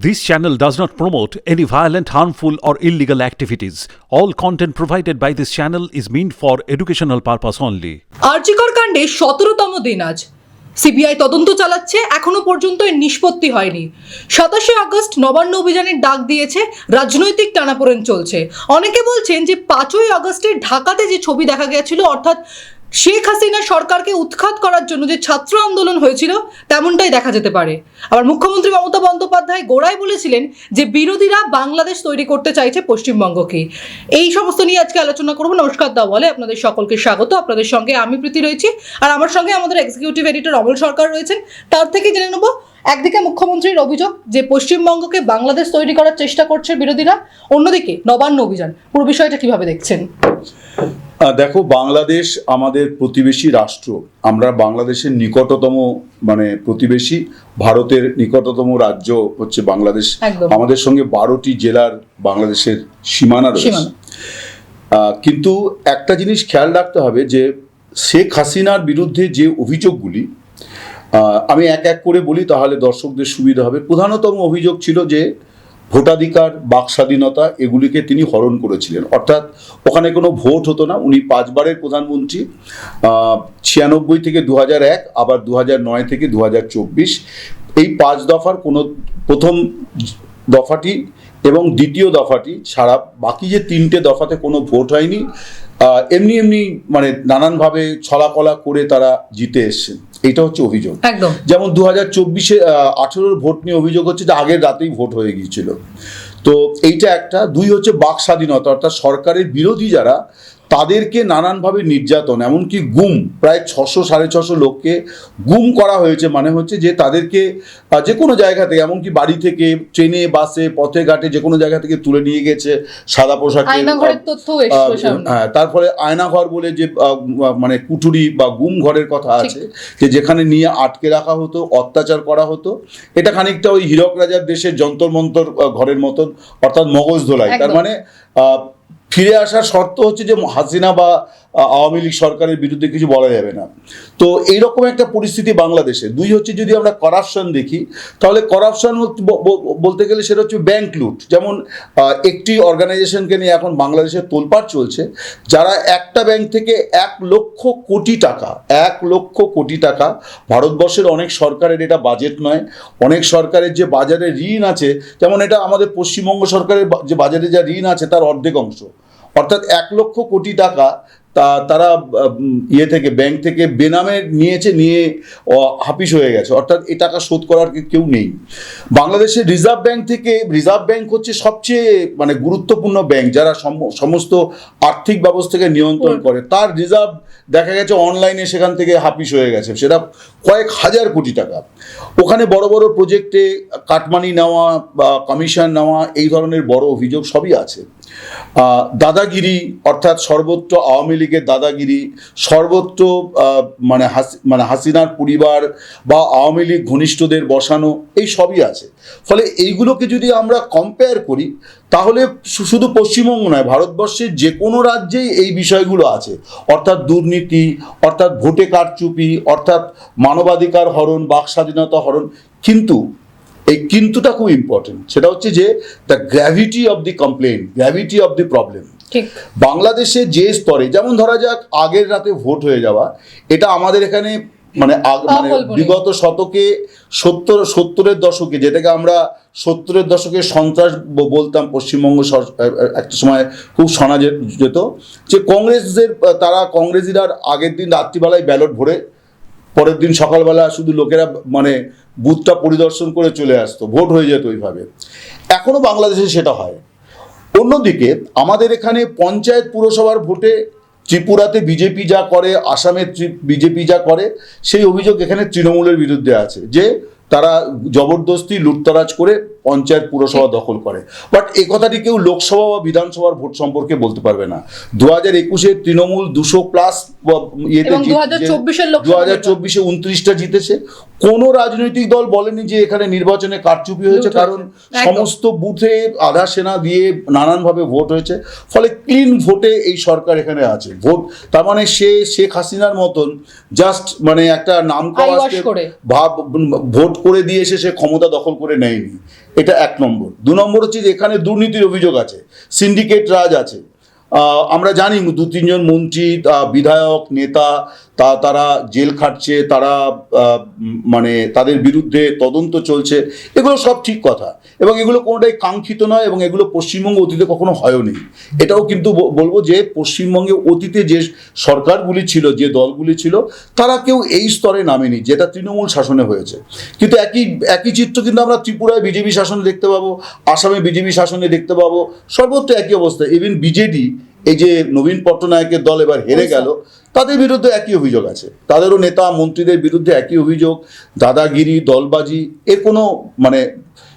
This channel does not promote any violent, harmful, or illegal activities. All content provided by this channel is meant for educational purpose only. RG Kar কাণ্ডে সতেরোতম দিন আজ CBI তদন্ত চালাচ্ছে এখনও পর্যন্ত এর নিষ্পত্তি হয়নি সাতাশে আগস্ট নবান্ন অভিযানের ডাক দিয়েছে রাজনৈতিক টানাপোড়েন চলছে অনেকে বলছেন যে পাঁচই আগস্টে ঢাকাতে যে ছবি দেখা গিয়েছিল অর্থাৎ শেখ হাসিনা সরকারকে উৎখাত করার জন্য যে ছাত্র আন্দোলন হয়েছিল, তেমনটাই দেখা যেতে পারে। আবার মুখ্যমন্ত্রী মমতা বন্দ্যোপাধ্যায় গোড়ায় বলেছিলেন যে বিরোধীরা বাংলাদেশ তৈরি করতে চাইছে পশ্চিমবঙ্গকে। এই সমস্ত নিয়ে আজকে আলোচনা করব। নমস্কার দা বলে আপনাদের সকলকে স্বাগত। আপনাদের সঙ্গে আমি প্রীতি রয়েছি। আর আমার সঙ্গে আমাদের এক্সিকিউটিভ এডিটর অমল সরকার রয়েছেন। তার থেকে জেনে নেব, একদিকে মুখ্যমন্ত্রীর অভিযোগ যে পশ্চিমবঙ্গকে বাংলাদেশ তৈরি করার চেষ্টা করছে বিরোধীরা, অন্যদিকে নবান্ন অভিযান। পুরো বিষয়টা কীভাবে দেখছেন? দেখো বাংলাদেশ আমাদের প্রতিবেশী রাষ্ট্র। আমরা বাংলাদেশের নিকটতম মানে প্রতিবেশী। ভারতের নিকটতম রাজ্য হচ্ছে বাংলাদেশ। আমাদের সঙ্গে বারোটি জেলার বাংলাদেশের সীমানা রয়েছে। কিন্তু একটা জিনিস খেয়াল রাখতে হবে যে শেখ হাসিনার বিরুদ্ধে যে অভিযোগগুলি আহ, আমি এক এক করে বলি তাহলে দর্শকদের সুবিধা হবে। প্রধানতম অভিযোগ ছিল যে ভোটাধিকার বাক স্বাধীনতা এগুলিকে তিনি হরণ করেছিলেন। অর্থাৎ ওখানে কোনো ভোট হতো না। উনি পাঁচবারের প্রধানমন্ত্রী ছিয়ানব্বই থেকে দু এক, আবার দু নয় থেকে দু এই পাঁচ দফার কোনো, প্রথম দফাটি এবং দ্বিতীয় দফাটি ছাড়া বাকি যে তিনটে দফাতে কোনো ভোট হয়নি এমনি এমনি মানে নানানভাবে ছলাকলা করে তারা জিতে এসছেন। এইটা হচ্ছে অভিযোগ। একদম। যেমন দু হাজার চব্বিশে আঠেরোর ভোট নিয়ে অভিযোগ হচ্ছে যে আগের রাতেই ভোট হয়ে গিয়েছিল। তো এইটা একটা। দুই হচ্ছে বাক স্বাধীনতা অর্থাৎ সরকারের বিরোধী যারা তাদেরকে নানানভাবে নির্যাতন এমনকি গুম প্রায় ছশো সাড়ে ছশো লোককে গুম করা হয়েছে। মানে হচ্ছে যে তাদেরকে যে কোনো জায়গা থেকে এমনকি বাড়ি থেকে ট্রেনে বাসে পথে ঘাটে যে কোনো জায়গা থেকে তুলে নিয়ে গেছে সাদা পোশাকে। হ্যাঁ তারপরে আয়নাঘর বলে যে মানে কুঠুরি বা গুম ঘরের কথা আছে যে যেখানে নিয়ে আটকে রাখা হতো অত্যাচার করা হতো এটা খানিকটা ওই হীরক রাজার দেশের যন্তর মন্তর ঘরের মতন অর্থাৎ মগজ ধোলাই। তার মানে আহ, ফিরে আসার শর্ত হচ্ছে যে হাসিনা বা আওয়ামী লীগ সরকারের বিরুদ্ধে কিছু বলা যাবে না। তো এইরকম একটা পরিস্থিতি বাংলাদেশে। দুই হচ্ছে যদি আমরা করাপশন দেখি, তাহলে করাপশন বলতে গেলে সেটা হচ্ছে ব্যাংক লুট যেমন একটি অর্গানাইজেশনকে নিয়ে এখন বাংলাদেশের তোলপাড় চলছে, যারা একটা ব্যাংক থেকে এক লক্ষ কোটি টাকা, এক লক্ষ কোটি টাকা ভারতবর্ষের অনেক সরকারের এটা বাজেট নয়, অনেক সরকারের যে বাজারে ঋণ আছে, যেমন এটা আমাদের পশ্চিমবঙ্গ সরকারের যে বাজারে যা ঋণ আছে তার অর্ধেক অংশ। অর্থাৎ এক লক্ষ কোটি টাকা তা তারা ইয়ে থেকে ব্যাংক থেকে বেনামে নিয়েছে নিয়ে হাপিস হয়ে গেছে। অর্থাৎ এ টাকা শোধ করার কেউ নেই। বাংলাদেশের রিজার্ভ ব্যাংক থেকে রিজার্ভ ব্যাংক হচ্ছে সবচেয়ে মানে গুরুত্বপূর্ণ ব্যাংক যারা সম- সমস্ত আর্থিক ব্যবস্থাকে নিয়ন্ত্রণ করে। তার রিজার্ভ দেখা গেছে অনলাইনে সেখান থেকে হাপিস হয়ে গেছে। সেটা কয়েক হাজার কোটি টাকা। ওখানে বড় বড় প্রজেক্টে কাটমানি নেওয়া বা কমিশন নেওয়া এই ধরনের বড় অভিযোগ সবই আছে। দাদাগিরি, অর্থাৎ সর্বত্র আওয়ামী লীগের দাদাগিরি সর্বত্র মানে হাসি মানে হাসিনার পরিবার বা আওয়ামী লীগ ঘনিষ্ঠদের বসানো, এই সবই আছে। ফলে এইগুলোকে যদি আমরা কম্পেয়ার করি, তাহলে শুধু পশ্চিমবঙ্গ নয়, ভারতবর্ষের যে কোনো রাজ্যেই এই বিষয়গুলো আছে। অর্থাৎ দুর্নীতি, অর্থাৎ ভোটে কারচুপি, অর্থাৎ মানবাধিকার হরণ, বাক স্বাধীনতা হরণ, কিন্তু এই কিন্তুটা খুব ইম্পর্টেন্ট সেটা হচ্ছে যে the gravity of the complain gravity of the problem বাংলাদেশে যে স্তরে যেমন ধরা যাক আগের রাতে ভোট হয়ে যাওয়া এটা আমাদের এখানে মানে মানে বিগত শতকে সত্তর সত্তরের দশকে যেটাকে আমরা সত্তরের দশকে সন্ত্রাস বলতাম পশ্চিমবঙ্গ একটা সময় খুব শোনা যেত যে কংগ্রেসের তারা কংগ্রেসিরা আগের দিন রাত্রিবেলায় ব্যালট ভরে পরের দিন সকালবেলা শুধু লোকেরা মানে বুথটা পরিদর্শন করে চলে আসতো, ভোট হয়ে যেত ওইভাবে। এখনও বাংলাদেশে সেটা হয়। অন্যদিকে আমাদের এখানে পঞ্চায়েত পুরসভার ভোটে ত্রিপুরাতে বিজেপি যা করে, আসামে বিজেপি যা করে, সেই অভিযোগ এখানে তৃণমূলের বিরুদ্ধে আছে যে তারা জবরদস্তি লুটতরাজ করে পঞ্চায়েত পুরসভা দখল করে। বাট এ কথাটি কেউ লোকসভা বা বিধানসভার ভোট সম্পর্কে বলতে পারবে না। দু হাজার একুশে তৃণমূল দুশো প্লাস ইয়েতে এবং 2024 এর লোকসভা দু হাজার চব্বিশে উনত্রিশটা জিতেছে। কোনো রাজনৈতিক দল বলেনি যে এখানে নির্বাচনে কারচুপি হয়েছে কারণ সমস্ত বুথে আধা সেনা দিয়ে নানানভাবে ভোট হয়েছে। ফলে ক্লিন ভোটে এই সরকার এখানে আছে। ভোট তার মানে সে শেখ হাসিনার মতন জাস্ট মানে একটা নাম ভাব ভোট করে দিয়ে এসে সে ক্ষমতা দখল করে নেয়নি। এটা এক নম্বর। দু নম্বর হচ্ছে যে এখানে দুর্নীতির অভিযোগ আছে। সিন্ডিকেট রাজ আছে। আমরা জানি দু তিনজন মন্ত্রী বিধায়ক, নেতা তা তারা জেল খাটছে, তারা মানে তাদের বিরুদ্ধে তদন্ত চলছে, এগুলো সব ঠিক কথা। এবং এগুলো কোনোটাই কাঙ্ক্ষিত নয় এবং এগুলো পশ্চিমবঙ্গ অতীতে কখনো হয়ও নেই। এটাও কিন্তু বলব যে পশ্চিমবঙ্গে অতীতে যে সরকারগুলি ছিল, যে দলগুলি ছিল, তারা কেউ এই স্তরে নামেনি, যেটা তৃণমূল শাসনে হয়েছে। কিন্তু একই একই চিত্র কিন্তু আমরা ত্রিপুরায় বিজেপি শাসনে দেখতে পাবো, আসামে বিজেপি শাসনে দেখতে পাবো, সর্বত্র একই অবস্থা। ইভেন বিজেডি এই যে নবীন পট্টনায়কের দল এবার হেরে গেল তাদের বিরুদ্ধে একই অভিযোগ আছে। তাদেরও নেতা মন্ত্রীদের বিরুদ্ধে একই অভিযোগ দাদাগিরি দলবাজি এর কোনো মানে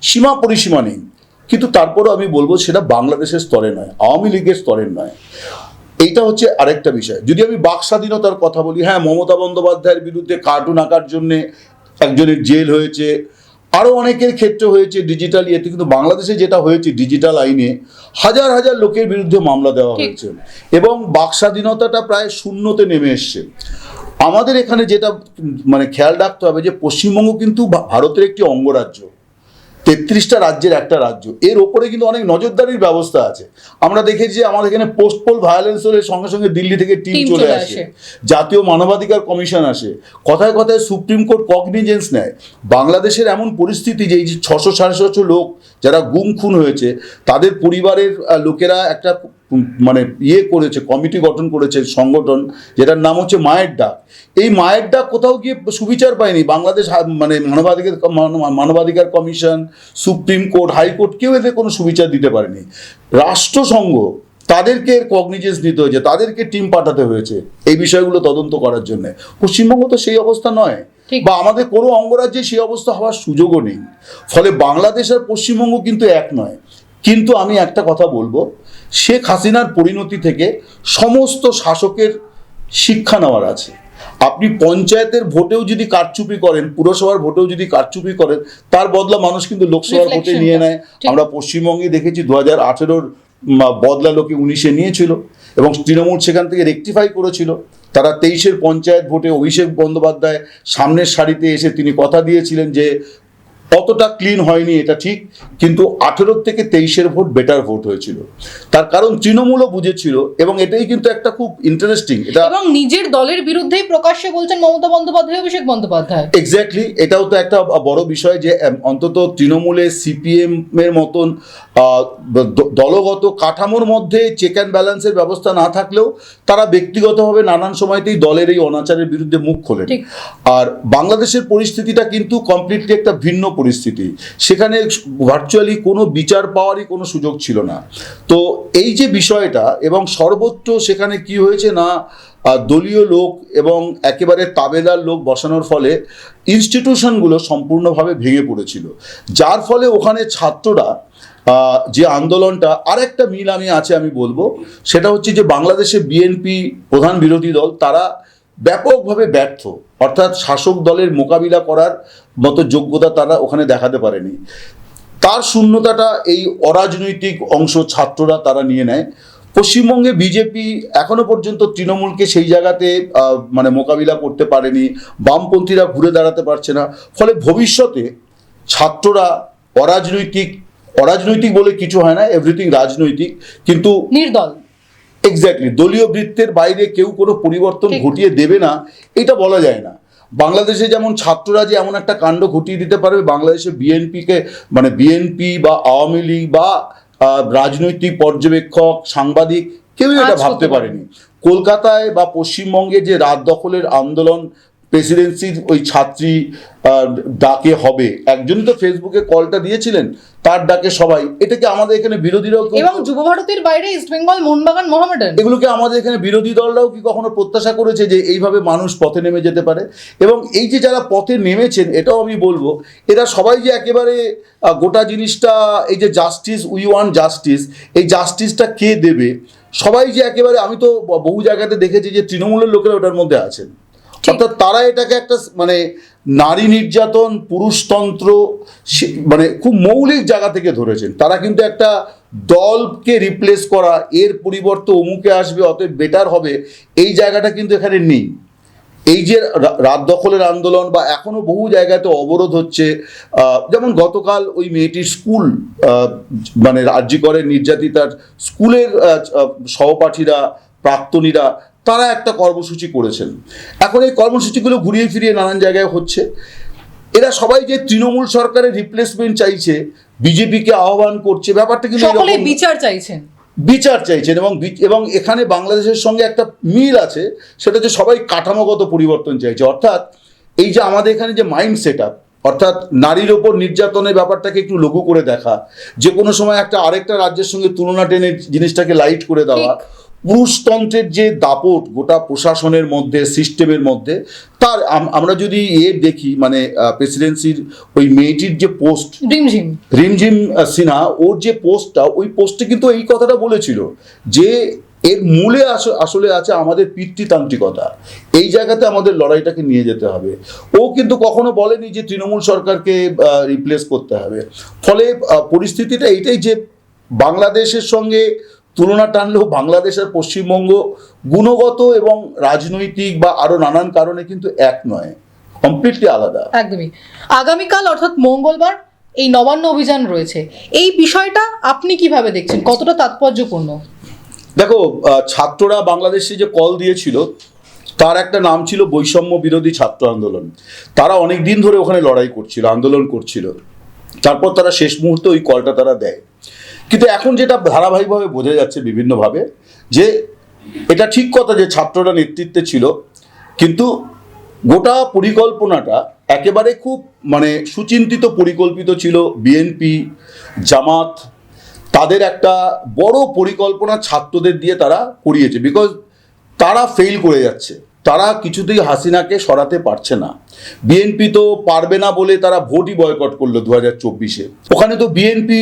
সীমা পরিসীমা নেই। কিন্তু তারপরও আমি বলব সেটা বাংলাদেশের স্তরে নয় আওয়ামী লীগের স্তরের নয়। এইটা হচ্ছে আরেকটা বিষয়। যদি আমি বাক স্বাধীনতার কথা বলি হ্যাঁ মমতা বন্দ্যোপাধ্যায়ের বিরুদ্ধে কার্টুন আঁকার জন্যে একজনের জেল হয়েছে আরও অনেকের ক্ষেত্রে হয়েছে ডিজিটাল ইয়েতে কিন্তু বাংলাদেশে যেটা হয়েছে ডিজিটাল আইনে হাজার হাজার লোকের বিরুদ্ধে মামলা দেওয়া হয়েছে। এবং বাক স্বাধীনতাটা প্রায় শূন্যতে নেমে এসছে। আমাদের এখানে যেটা মানে খেয়াল রাখতে হবে যে পশ্চিমবঙ্গ কিন্তু ভারতের একটি অঙ্গরাজ্য। তেত্রিশটা রাজ্যের একটা রাজ্য। এর ওপরে কিন্তু অনেক নজরদারির ব্যবস্থা আছে। আমরা দেখেছি যে আমাদের এখানে পোস্ট পোল ভায়োলেন্স হলে সঙ্গে সঙ্গে দিল্লি থেকে টিম চলে আসে। জাতীয় মানবাধিকার কমিশন আসে। কথায় কথায় সুপ্রিম কোর্ট কগনিজেন্স নেয়। বাংলাদেশের এমন পরিস্থিতি যে এই যে ছশো সাড়ে ছশো লোক যারা গুম খুন হয়েছে তাদের পরিবারের লোকেরা একটা মানে ইয়ে করেছে কমিটি গঠন করেছে সংগঠন যেটার নাম হচ্ছে মায়ের ডাক। এই মায়ের ডাক কোথাও গিয়ে সুবিচার পায়নি। বাংলাদেশ মানে মানবাধিকার মান- মানবাধিকার কমিশন সুপ্রিম কোর্ট হাইকোর্ট কেউ এদের কোনো সুবিচার দিতে পারেনি। রাষ্ট্রসংঘ তাদেরকে কগনিজেন্স নিতে হয়েছে তাদেরকে টিম পাঠাতে হয়েছে এই বিষয়গুলো তদন্ত করার জন্য। পশ্চিমবঙ্গ তো সেই অবস্থা নয়। বা আমাদের কোনো অঙ্গরাজ্যে সেই অবস্থা হওয়ার সুযোগও নেই। ফলে বাংলাদেশ আর পশ্চিমবঙ্গ কিন্তু এক নয়। কিন্তু আমি একটা কথা বলব শেখ হাসিনার পরিণতি থেকে সমস্ত শাসকের শিক্ষা নেওয়ার আছে। আপনি পঞ্চায়েতের ভোটেও যদি কারচুপি করেন পুরসভার ভোটেও যদি কারচুপি করেন তার বদলা মানুষ কিন্তু লোকসভার ভোটে নিয়ে নেয়। আমরা পশ্চিমবঙ্গে দেখেছি দু হাজার আঠেরোর বদলা লোকে উনিশে নিয়েছিল এবং তৃণমূল সেখান থেকে রেকটিফাই করেছিল। তারা তেইশের পঞ্চায়েত ভোটে অভিষেক বন্দ্যোপাধ্যায় সামনের সারিতে এসে তিনি কথা দিয়েছিলেন যে অতটা ক্লিন হয়নি এটা ঠিক কিন্তু আঠেরোর থেকে তেইশের ভোট বেটার ভোট হয়েছিল। তার কারণ তৃণমূলও বুঝেছিল এবং এটাই কিন্তু একটা খুব ইন্টারেস্টিং এটা এবং নিজের দলের বিরুদ্ধেই প্রকাশ্যে বলছেন মমতা বন্দ্যোপাধ্যায় অভিষেক বন্দ্যোপাধ্যায়। এক্স্যাক্টলি এটাও তো একটা বড় বিষয় যে অন্তত তৃণমূলে সিপিএম এর মতন দলগত কাঠামোর মধ্যে চেক অ্যান্ড ব্যালেন্সের ব্যবস্থা না থাকলেও তারা ব্যক্তিগতভাবে নানান সময়তেই দলের এই অনাচারের বিরুদ্ধে মুখ খোলেন। ঠিক। আর বাংলাদেশের পরিস্থিতিটা কিন্তু কমপ্লিটলি একটা ভিন্ন পরিস্থিতি। সেখানে ভার্চুয়ালি কোনো বিচার পাওয়ারই কোনো সুযোগ ছিল না। তো এই যে বিষয়টা এবং সর্বত্র সেখানে কি হয়েছে না দলীয় লোক এবং একেবারে তাবেদার লোক বসানোর ফলে ইনস্টিটিউশনগুলো সম্পূর্ণভাবে ভেঙে পড়েছিল। যার ফলে ওখানে ছাত্ররা যে আন্দোলনটা, আরেকটা মিল আমি আছে আমি বলব। সেটা হচ্ছে যে বাংলাদেশে বিএনপি প্রধান বিরোধী দল, তারা ব্যাপকভাবে ব্যর্থ। অর্থাৎ শাসক দলের মোকাবিলা করার মতো যোগ্যতা তারা ওখানে দেখাতে পারেনি। তার শূন্যতাটা এই অরাজনৈতিক অংশ ছাত্ররা তারা নিয়ে নেয়। পশ্চিমবঙ্গে বিজেপি এখনও পর্যন্ত তৃণমূলকে সেই জায়গাতে মানে মোকাবিলা করতে পারেনি। বামপন্থীরা ঘুরে দাঁড়াতে পারছে না। ফলে ভবিষ্যতে ছাত্ররা অরাজনৈতিক অরাজনৈতিক বলে কিছু হয় না এভরিথিং রাজনৈতিক। কিন্তু নির্দল। এক্স্যাক্টলি দলীয় বৃত্তের বাইরে কেউ কোনো পরিবর্তন। ঘটিয়ে দেবে না এটা বলা যায় না। বাংলাদেশে যেমন ছাত্ররা যে এমন একটা কাণ্ড ঘটিয়ে দিতে পারবে বাংলাদেশে বিএনপিকে মানে বিএনপি বা আওয়ামী লীগ বা রাজনৈতিক পর্যবেক্ষক সাংবাদিক কেউই এটা ভাবতে পারেনি। কলকাতায় বা পশ্চিমবঙ্গে যে রাত দখলের আন্দোলন প্রেসিডেন্সির ওই ছাত্রী ডাকে হবে। একজনই তো ফেসবুকে কলটা দিয়েছিলেন তার ডাকে সবাই। এটাকে আমাদের এখানে বিরোধীরাও কেউ- এবং যুব ভারতীর বাইরে ইস্ট বেঙ্গল মোহনবাগান মোহামেডান এগুলোকে আমাদের এখানে বিরোধী দলরাও কি কখনো প্রত্যাশা করেছে যে এইভাবে মানুষ পথে নেমে যেতে পারে? এবং এই যে যারা পথে নেমেছেন এটাও আমি বলব এরা সবাই যে একেবারে গোটা জিনিসটা এই যে জাস্টিস উই ওয়ান জাস্টিস এই জাস্টিসটা কে দেবে? সবাই যে একেবারে আমি তো বহু জায়গাতে দেখেছি যে তৃণমূলের লোকেরা ওটার মধ্যে আছেন। অর্থাৎ তারা এটাকে একটা মানে নারী নির্যাতন পুরুষতন্ত্র মানে খুব মৌলিক জায়গা থেকে ধরেছেন। তারা কিন্তু একটা দলকে রিপ্লেস করা, এর পরিবর্তে অমুকে আসবে, অতএব বেটার হবে, এই জায়গাটা কিন্তু এখানে নেই। এই যে রাত দখলের আন্দোলন বা এখনও বহু জায়গাতে অবরোধ হচ্ছে যেমন গতকাল ওই মেয়েটির স্কুল মানে রাজ্যিকরে নির্যাতিতার স্কুলের সহপাঠীরা, প্রাক্তনীরা তারা একটা কর্মসূচি করেছেন। এখন এই কর্মসূচিগুলো ঘুরিয়ে ফিরিয়ে নানান জায়গায় হচ্ছে। এরা সবাই যে তৃণমূল সরকারের রিপ্লেসমেন্ট চাইছে বিজেপিকে আহ্বান করছে ব্যাপারটা কিন্তু বিচার চাইছেন। বিচার চাইছেন এবং এবং এখানে বাংলাদেশের সঙ্গে একটা মিল আছে সেটা যে সবাই কাঠামোগত পরিবর্তন চাইছে। অর্থাৎ এই যে আমাদের এখানে যে মাইন্ড সেট আপ অর্থাৎ নারীর ওপর নির্যাতনের ব্যাপারটাকে একটু লঘু করে দেখা যে কোনো সময় একটা আরেকটা রাজ্যের সঙ্গে তুলনা টেনে জিনিসটাকে লাইট করে দেওয়া পুরুষতন্ত্রের যে দাপট গোটা প্রশাসনের মধ্যে সিস্টেমের মধ্যে তার আমরা যদি এ দেখি মানে প্রেসিডেন্সির ওই মেয়েটির যে পোস্ট রিমঝিম। রিমঝিম সিনহা ওর যে পোস্টটা ওই পোস্টে কিন্তু এই কথাটা বলেছিল যে এর মূলে আসলে আছে আমাদের পিতৃতান্ত্রিকতা। এই জায়গাতে আমাদের লড়াইটাকে নিয়ে যেতে হবে। ও কিন্তু কখনো বলেনি যে তৃণমূল সরকারকে রিপ্লেস করতে হবে। ফলে পরিস্থিতিটা এইটাই যে বাংলাদেশের সঙ্গে তুলনা টানলেও বাংলাদেশ আর পশ্চিমবঙ্গ গুণগত এবং রাজনৈতিক বা আরও নানান কারণে কিন্তু এক নয় কমপ্লিটলি আলাদা। একদমই। আগামীকাল অর্থাৎ মঙ্গলবার এই নবান্ন অভিযান রয়েছে। এই বিষয়টা আপনি কীভাবে দেখছেন? কতটা তাৎপর্যপূর্ণ? দেখো ছাত্ররা বাংলাদেশে যে কল দিয়েছিল তার একটা নাম ছিল বৈষম্য বিরোধী ছাত্র আন্দোলন। তারা অনেক দিন ধরে ওখানে লড়াই করছিল আন্দোলন করছিল। তারপর তারা শেষ মুহূর্তে ওই কলটা তারা দেয়। কিন্তু এখন যেটা ধারাবাহিকভাবে বোঝা যাচ্ছে বিভিন্নভাবে, যে এটা ঠিক কথা যে ছাত্ররা নেতৃত্বে ছিল, কিন্তু গোটা পরিকল্পনাটা একেবারে খুব মানে সুচিন্তিত পরিকল্পিত ছিল বিএনপি, জামাত, তাদের একটা বড় পরিকল্পনা ছাত্রদের দিয়ে তারা করিয়েছে বিকজ তারা ফেল করে যাচ্ছে। তারা কিছুতেই হাসিনাকে সরাতে পারছে না। বিএনপি তো পারবে না বলে তারা ভোটই বয়কট করল দু হাজার চব্বিশে। ওখানে তো বিএনপি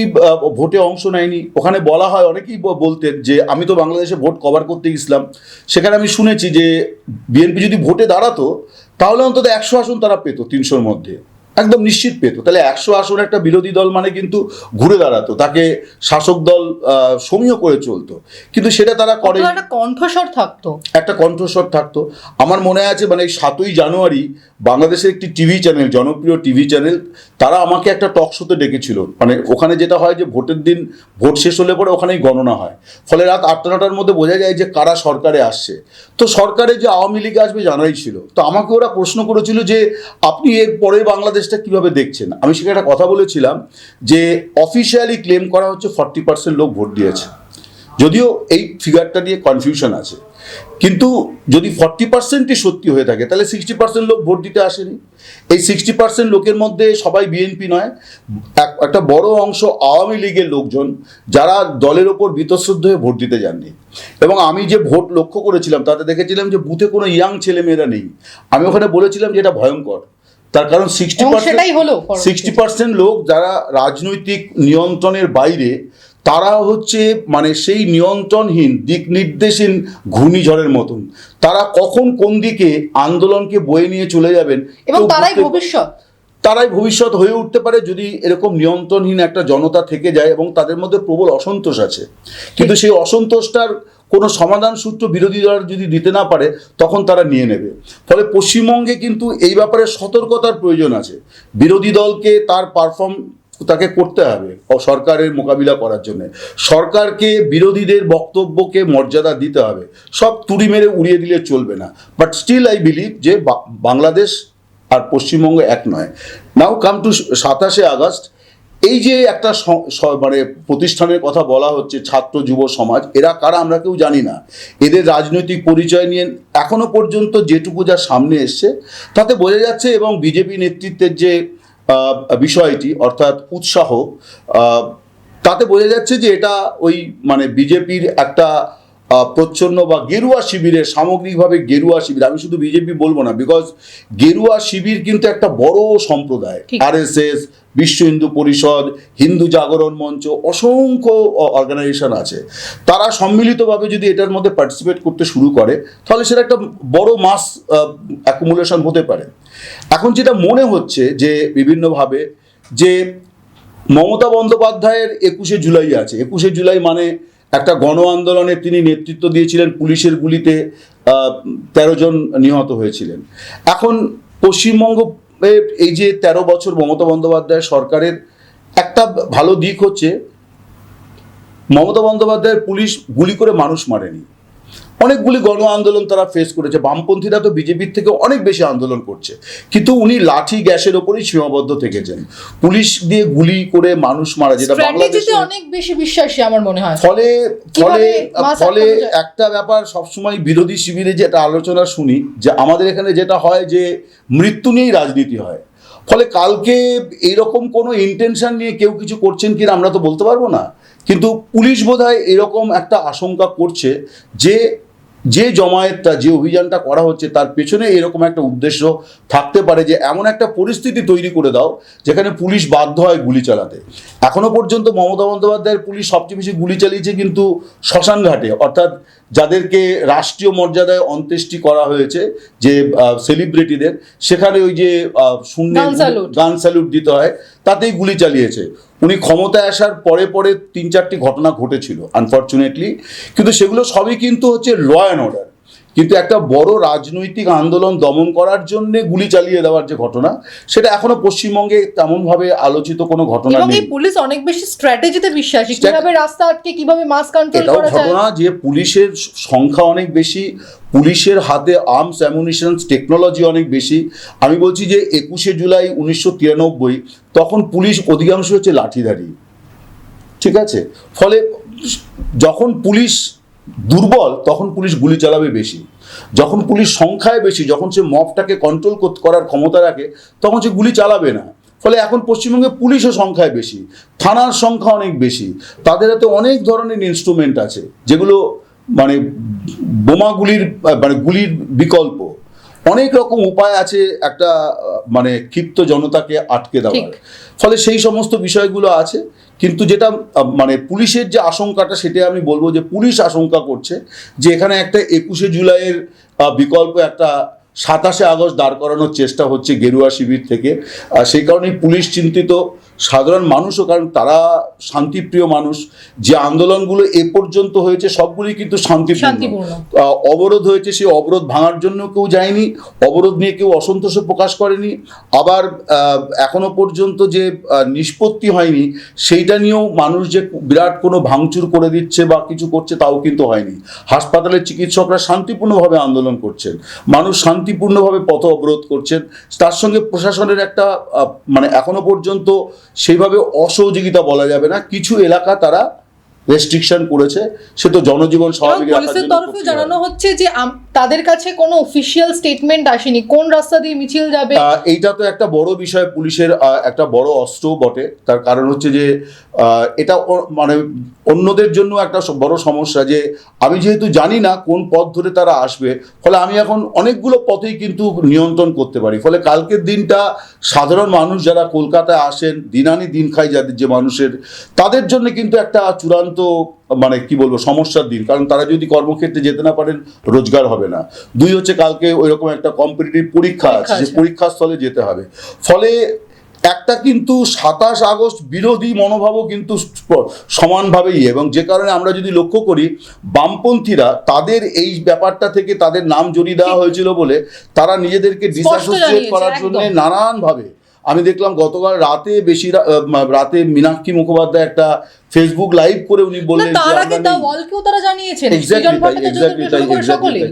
ভোটে অংশ নেয়নি। ওখানে বলা হয়, অনেকেই বলতেন যে, আমি তো বাংলাদেশে ভোট কভার করতে গেছিলাম। সেখানে আমি শুনেছি যে বিএনপি যদি ভোটে দাঁড়াতো, তাহলে অন্তত একশো আসন তারা পেত তিনশোর মধ্যে। একদম নিশ্চিত পেত। তাহলে একশো আসন একটা বিরোধী দল মানে কিন্তু ঘুরে দাঁড়াতো তাকে শাসক দল সমীহ করে চলতো। কিন্তু সেটা তারা করে একটা কণ্ঠস্বর থাকতো। একটা কণ্ঠস্বর থাকতো। আমার মনে আছে মানে এই সাতই জানুয়ারি বাংলাদেশের একটি টিভি চ্যানেল জনপ্রিয় টিভি চ্যানেল তারা আমাকে একটা টক শোতে ডেকেছিল। মানে ওখানে যেটা হয় যে ভোটের দিন ভোট শেষ হলে পরে ওখানেই গণনা হয়। ফলে রাত আটটা নটার মধ্যে বোঝা যায় যে কারা সরকারে আসছে। তো সরকারে যে আওয়ামী লীগ আসবে জানাই ছিল। তো আমাকে ওরা প্রশ্ন করেছিল যে আপনি এর পরে বাংলাদেশটা কীভাবে দেখছেন? আমি সেখানে একটা কথা বলেছিলাম যে অফিসিয়ালি ক্লেম করা হচ্ছে ফর্টি পার্সেন্ট লোক ভোট দিয়েছে। যদিও এই ফিগারটা নিয়ে কনফিউশন আছে। কিন্তু যদি ফর্টি পার্সেন্টই সত্যি হয়ে থাকে, তাহলে সিক্সটি পার্সেন্ট লোক ভোট দিতে আসেনি। এই সিক্সটি পার্সেন্ট লোকের মধ্যে সবাই বিএনপি নয়। এক- একটা বড় অংশ আওয়ামী লীগের লোকজন যারা দলের ওপর বীতশ্রদ্ধ হয়ে ভোট দিতে যাননি। এবং আমি যে ভোট লক্ষ্য করেছিলাম, তাতে দেখেছিলাম যে বুথে কোনো ইয়াং ছেলেমেয়েরা নেই। আমি ওখানে বলেছিলাম যে এটা ভয়ঙ্কর। তার কারণ সিক্সটি সিক্সটি পার্সেন্ট লোক যারা রাজনৈতিক নিয়ন্ত্রণের বাইরে তারা হচ্ছে মানে সেই নিয়ন্ত্রণহীন দিক নির্দেশহীন ঘূর্ণিঝড়ের মতন। তারা কখন কোন দিকে আন্দোলনকে বয়ে নিয়ে চলে যাবেন এবং তারাই ভবিষ্যৎ। তারাই ভবিষ্যৎ হয়ে উঠতে পারে যদি এরকম নিয়ন্ত্রণহীন একটা জনতা থেকে যায় এবং তাদের মধ্যে প্রবল অসন্তোষ আছে। কিন্তু সেই অসন্তোষটার কোনো সমাধান সূত্র বিরোধী দল যদি দিতে না পারে, তখন তারা নিয়ে নেবে। ফলে পশ্চিমবঙ্গে কিন্তু এই ব্যাপারে সতর্কতার প্রয়োজন আছে। বিরোধী দলকে তার পারফর্ম তাকে করতে হবে, ও সরকারের মোকাবিলা করার জন্য। সরকারকে, বিরোধীদের বক্তব্যকে মর্যাদা দিতে হবে। সব তুড়ি মেরে উড়িয়ে দিলে চলবে না। বাট স্টিল আই বিলিভ যে বাংলাদেশ আর পশ্চিমবঙ্গ এক নয়। নাও কাম টু সাতাশে আগস্ট এই যে একটা মানে প্রতিষ্ঠানের কথা বলা হচ্ছে ছাত্র যুব সমাজ, এরা কারা আমরা কেউ জানি না। এদের রাজনৈতিক পরিচয় নিয়ে এখনও পর্যন্ত যেটুকু যা সামনে এসছে, তাতে বোঝা যাচ্ছে এবং বিজেপি নেতৃত্বের যে বিষয়টি, অর্থাৎ উৎসাহ তাতে বোঝা যাচ্ছে যে এটা ওই মানে বিজেপির একটা প্রচ্ছন্ন বা গেরুয়া শিবিরে সামগ্রিকভাবে গেরুয়া শিবির আমি শুধু বিজেপি বলব না বিকজ গেরুয়া শিবির কিন্তু একটা বড় সম্প্রদায় ঠিক। আর এস এস বিশ্ব হিন্দু পরিষদ হিন্দু জাগরণ মঞ্চ অসংখ্য অর্গানাইজেশন আছে তারা সম্মিলিতভাবে যদি এটার মধ্যে পার্টিসিপেট করতে শুরু করে তাহলে সেটা একটা বড় মাস অ্যাকুমুলেশন হতে পারে এখন যেটা মনে হচ্ছে যে বিভিন্নভাবে যে মমতা বন্দ্যোপাধ্যায়ের একুশে জুলাই আছে একুশে জুলাই মানে একটা গণ আন্দোলনে তিনি নেতৃত্ব দিয়েছিলেন, পুলিশের গুলিতে তেরো জন নিহত হয়েছিলেন। এখন পশ্চিমবঙ্গ এই যে তেরো বছর মমতা বন্দ্যোপাধ্যায় সরকারের একটা ভালো দিক হচ্ছে, মমতা বন্দ্যোপাধ্যায়ের পুলিশ গুলি করে মানুষ মারেনি। অনেকগুলি গণ আন্দোলন তারা ফেস করেছে। বামপন্থীরা তো বিজেপির থেকে অনেক বেশি আন্দোলন করছে। কিন্তু উনি লাঠি গ্যাসের ওপরেই সীমাবদ্ধ থেকেছেন। পুলিশ দিয়ে গুলি করে মানুষ মারা যেটা বাংলাদেশে অনেক বেশি বিশ্বাসী আমার মনে হয়। ফলে ফলে ফলে একটা ব্যাপার সবসময় বিরোধী শিবিরে যেটা আলোচনা শুনি যে আমাদের এখানে যেটা হয় যে মৃত্যু নিয়েই রাজনীতি হয়। ফলে কালকে এইরকম কোনো ইন্টেনশন নিয়ে কেউ কিছু করছেন কিনা আমরা তো বলতে পারব না। কিন্তু পুলিশ বোধহয় এরকম একটা আশঙ্কা করছে যে যে জমায়েতটা যে অভিযানটা করা হচ্ছে তার পেছনে এরকম একটা উদ্দেশ্য থাকতে পারে যে এমন একটা পরিস্থিতি তৈরি করে দাও যেখানে পুলিশ বাধ্য হয় গুলি চালাতে। এখনও পর্যন্ত মমতা বন্দ্যোপাধ্যায়ের পুলিশ সবচেয়ে বেশি গুলি চালিয়েছে কিন্তু শ্মশান ঘাটে অর্থাৎ যাদেরকে রাষ্ট্রীয় মর্যাদায় অন্ত্যেষ্টি করা হয়েছে যে সেলিব্রিটিদের সেখানে ওই যে শূন্যে গান গান স্যালুট দিতে হয়। তাতেই গুলি চালিয়েছে। উনি ক্ষমতায় আসার পরে পরে তিন চারটি ঘটনা ঘটেছিল আনফর্চুনেটলি কিন্তু সেগুলো সবই কিন্তু হচ্ছে ল অ্যান্ড অর্ডার কিন্তু একটা বড় রাজনৈতিক আন্দোলন দমন করার জন্য গুলি চালিয়ে দেওয়ার যে ঘটনা সেটা এখনও পশ্চিমবঙ্গে তেমনভাবে আলোচিত কোনো ঘটনা নেই। পুলিশ অনেক বেশি স্ট্র্যাটেজিতে বিশ্বাসী। কীভাবে রাস্তা আটকে কীভাবে মাস কন্ট্রোল করা যায়? ঘটনা যে পুলিশের সংখ্যা অনেক বেশি পুলিশের হাতে আর্মস অ্যামুনিশনস টেকনোলজি অনেক বেশি। আমি বলছি যে একুশে জুলাই উনিশশো তিরানব্বই তখন পুলিশ অধিকাংশ হচ্ছে লাঠিধারী। ঠিক আছে? ফলে যখন পুলিশ দুর্বল, তখন পুলিশ গুলি চালাবে বেশি। যখন পুলিশ সংখ্যায় বেশি, যখন সে মবটাকে কন্ট্রোল করার ক্ষমতা রাখে, তখন সে গুলি চালাবে না। ফলে এখন পশ্চিমবঙ্গে পুলিশের সংখ্যায় বেশি, থানার সংখ্যা অনেক বেশি। তাদের হাতে অনেক ধরনের ইনস্ট্রুমেন্ট আছে, যেগুলো মানে বোমাগুলির মানে গুলির বিকল্প। অনেক রকম উপায় আছে একটা মানে ক্ষিপ্ত জনতাকে আটকে দেওয়ার। ফলে সেই সমস্ত বিষয়গুলো আছে কিন্তু যেটা মানে পুলিশের যে আশঙ্কাটা সেটা আমি বলব যে পুলিশ আশঙ্কা করছে যে এখানে একটা একুশে জুলাইয়ের বিকল্প একটা সাতাশে আগস্ট দাঁড় করানোর চেষ্টা হচ্ছে গেরুয়া শিবির থেকে। আর সেই কারণেই পুলিশ চিন্তিত সাধারণ মানুষও কারণ তারা শান্তিপ্রিয় মানুষ। যে আন্দোলনগুলো এ পর্যন্ত হয়েছে সবগুলি কিন্তু শান্তিপূর্ণ। শান্তিপূর্ণ। অবরোধ হয়েছে সেই অবরোধ ভাঙার জন্য কেউ যায়নি অবরোধ নিয়ে কেউ অসন্তোষ প্রকাশ করেনি। আবার এখনও পর্যন্ত যে নিষ্পত্তি হয়নি সেইটা নিয়েও মানুষ যে বিরাট কোনো ভাঙচুর করে দিচ্ছে বা কিছু করছে তাও কিন্তু হয়নি। হাসপাতালের চিকিৎসকরা শান্তিপূর্ণভাবে আন্দোলন করছেন। মানুষ শান্তিপূর্ণভাবে পথ অবরোধ করছেন। তার সঙ্গে প্রশাসনের একটা মানে এখনও পর্যন্ত সেইভাবে অসহযোগিতা বলা যাবে না। কিছু এলাকা তারা রেস্ট্রিকশন করেছে সে তো জনজীবন স্বাভাবিক রাখার জন্য জানানো হচ্ছে যে তাদের কাছে কোনো অফিসিয়াল স্টেটমেন্ট আসেনি। কোন রাস্তা দিয়ে মিছিল যাবে? এইটা তো একটা বড় বিষয় পুলিশের একটা বড় অস্ত্র বটে। তার কারণ হচ্ছে যে এটা মানে অন্যদের জন্য একটা বড় সমস্যা যে, আমি যেহেতু জানি না কোন পথ ধরে তারা আসবে, ফলে আমি এখন অনেকগুলো পথেই কিন্তু নিয়ন্ত্রণ করতে পারি। ফলে কালকের দিনটা সাধারণ মানুষ যারা কলকাতায় আসেন, দিনানি দিন খাই যাদের যে মানুষের, তাদের জন্য কিন্তু একটা চূড়ান্ত মানে কি বলব সমস্যার দিন কারণ তারা যদি কর্মক্ষেত্রে যেতে না পারেন রোজগার হবে না দুই হচ্ছে কালকে ওই রকম একটা কম্পিটিটিভ পরীক্ষা আছে যে আছে। পরীক্ষার স্থলে যেতে হবে ফলে একটা কিন্তু সাতাশ আগস্ট বিরোধী মনোভাবও কিন্তু সমানভাবেই এবং যে কারণে আমরা যদি লক্ষ্য করি বামপন্থীরা তাদের এই ব্যাপারটা থেকে তাদের নাম জড়িয়ে দেওয়া হয়েছিল বলে তারা নিজেদেরকে ডিসঅ্যাসোসিয়েট করার জন্য। নানানভাবে আমি দেখলাম গতকাল রাতে বেশি রাতে মীনাক্ষী মুখোপাধ্যায় একটা ফেসবুক লাইভ করে উনি বললেন তার আগে দা ওয়ালকেও তারা জানিয়েছেন এক্স্যাক্টলি তাই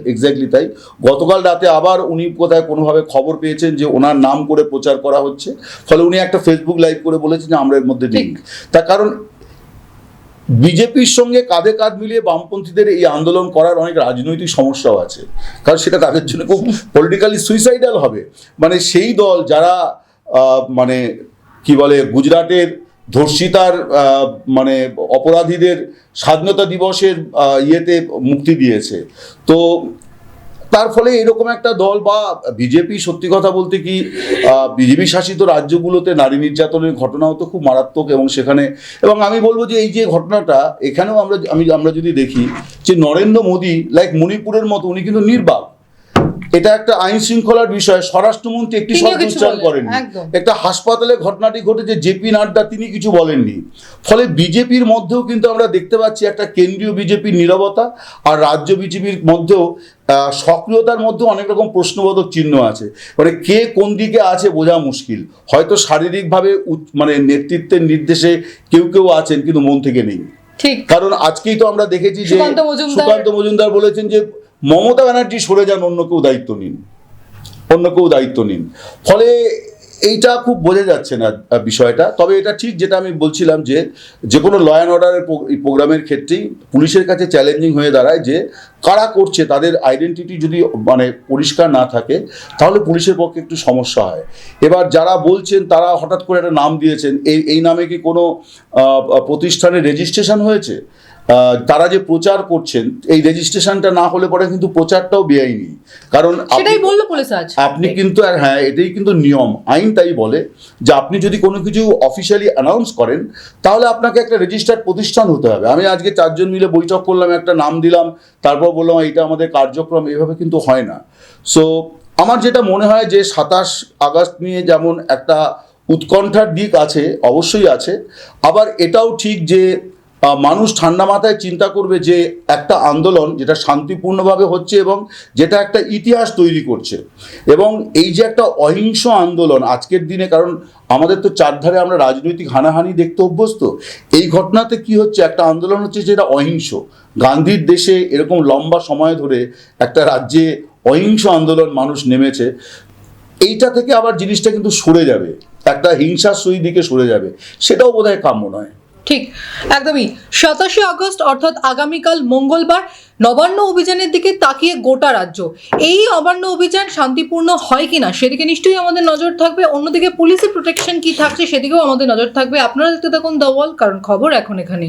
এক্স্যাক্টলি তাই গতকাল রাতে আবার উনি কোথায় কোনোভাবে খবর পেয়েছেন যে ওনার নাম করে প্রচার করা হচ্ছে ফলে উনি একটা ফেসবুক লাইভ করে বলেছেন যে আমরা এর মধ্যে ঠিক। তার কারণ বিজেপির সঙ্গে কাঁধে কাঁধ মিলিয়ে বামপন্থীদের এই আন্দোলন করার অনেক রাজনৈতিক সমস্যাও আছে। কারণ সেটা তাদের জন্য খুব পলিটিক্যালি সুইসাইডাল হবে। মানে সেই দল যারা মানে কি বলে, গুজরাটের ধর্ষিতার মানে অপরাধীদের স্বাধীনতা দিবসের ইয়েতে মুক্তি দিয়েছে। তো তার ফলে এরকম একটা দল বা বিজেপি, সত্যি কথা বলতে কি বিজেপি শাসিত রাজ্যগুলোতে নারী নির্যাতনের ঘটনাও তো খুব মারাত্মক এবং সেখানে, এবং আমি বলব যে এই যে ঘটনাটা, এখানেও আমরা, আমি, আমরা যদি দেখি যে নরেন্দ্র মোদী লাইক মণিপুরের মতো, উনি কিন্তু নির্বাক। এটা একটা আইন শৃঙ্খলার বিষয়। স্বরাষ্ট্রমন্ত্রী একটি শব্দ উচ্চারণ করেননি। একটা হাসপাতালে ঘটনাটি ঘটেছে জেপি নাড্ডা তিনি কিছু বলেননি। ফলে বিজেপির মধ্যেও কিন্তু আমরা দেখতে পাচ্ছি একটা কেন্দ্রীয় বিজেপির নীরবতা আর রাজ্য বিজেপির মধ্যেও আহ, সক্রিয়তার মধ্যে অনেক রকম প্রশ্নবোধক চিহ্ন আছে। মানে কে কোন দিকে আছে বোঝা মুশকিল। হয়তো শারীরিকভাবে মানে নেতৃত্বের নির্দেশে কেউ কেউ আছেন কিন্তু মন থেকে নেই। ঠিক। কারণ আজকেই তো আমরা দেখেছি যে সুকান্ত মজুমদার- সুকান্ত মজুমদার বলেছেন যে মমতা ব্যানার্জি সরে যান অন্য কেউ দায়িত্ব নিন। অন্য কেউ দায়িত্ব নিন। ফলে এইটা খুব বোঝা যাচ্ছে না বিষয়টা। তবে এটা ঠিক যেটা আমি বলছিলাম যে যে কোনো ল অ্যান্ড অর্ডারের প্রোগ্রামের ক্ষেত্রেই পুলিশের কাছে চ্যালেঞ্জিং হয়ে দাঁড়ায় যে কারা করছে তাদের আইডেন্টিটি যদি মানে পরিষ্কার না থাকে তাহলে পুলিশের পক্ষে একটু সমস্যা হয়। এবার যারা বলছেন তারা হঠাৎ করে একটা নাম দিয়েছেন এই এই নামে কি কোনো আহ, প্রতিষ্ঠানের রেজিস্ট্রেশন হয়েছে? তারা যে প্রচার করছেন এই রেজিস্ট্রেশনটা না হলে পরে কিন্তু প্রচারটাও বেআইনি। কারণ সেটাই বলল পুলিশ আজ। আপনি কিন্তু আর হ্যাঁ এটাই কিন্তু নিয়ম। আইন তাই বলে যে আপনি যদি কোনো কিছু অফিসিয়ালি অ্যানাউন্স করেন তাহলে আপনাকে একটা রেজিস্টার্ড প্রতিষ্ঠান হতে হবে। আমি আজকে চারজন মিলে বৈঠক করলাম একটা নাম দিলাম তারপর বললাম এটা আমাদের কার্যক্রম। এভাবে কিন্তু হয় না। সো আমার যেটা মনে হয় যে সাতাশ আগস্ট নিয়ে যেমন একটা উৎকণ্ঠার দিক আছে অবশ্যই আছে। আবার এটাও ঠিক যে মানুষ ঠান্ডা মাথায় চিন্তা করবে যে একটা আন্দোলন যেটা শান্তিপূর্ণভাবে হচ্ছে এবং যেটা একটা ইতিহাস তৈরি করছে। এবং এই যে একটা অহিংস আন্দোলন আজকের দিনে, কারণ আমাদের তো চারধারে আমরা রাজনৈতিক হানাহানি দেখতে অভ্যস্ত, এই ঘটনাতে কি হচ্ছে? একটা আন্দোলন হচ্ছে যেটা অহিংস। গান্ধীর দেশে এরকম লম্বা সময় ধরে একটা রাজ্যে অহিংস আন্দোলন মানুষ নেমেছে। এইটা থেকে আবার জিনিসটা কিন্তু সরে যাবে। একটা হিংসাশ্রয়ী দিকে সরে যাবে। সেটাও বোধহয় কাম্য নয়। ঠিক, একদমই। সাতাশে আগস্ট, অর্থাৎ আগামীকাল মঙ্গলবার, নবান্ন অভিযানের দিকে তাকিয়ে গোটা রাজ্য। এই অবান্ন অভিযান শান্তিপূর্ণ হয় কিনা, সেদিকে নিশ্চয়ই আমাদের নজর থাকবে। অন্যদিকে পুলিশের প্রোটেকশন কি থাকছে, সেদিকেও আমাদের নজর থাকবে। আপনারা দেখতে থাকুন দ্য ওয়াল কারণ খবর এখন এখানে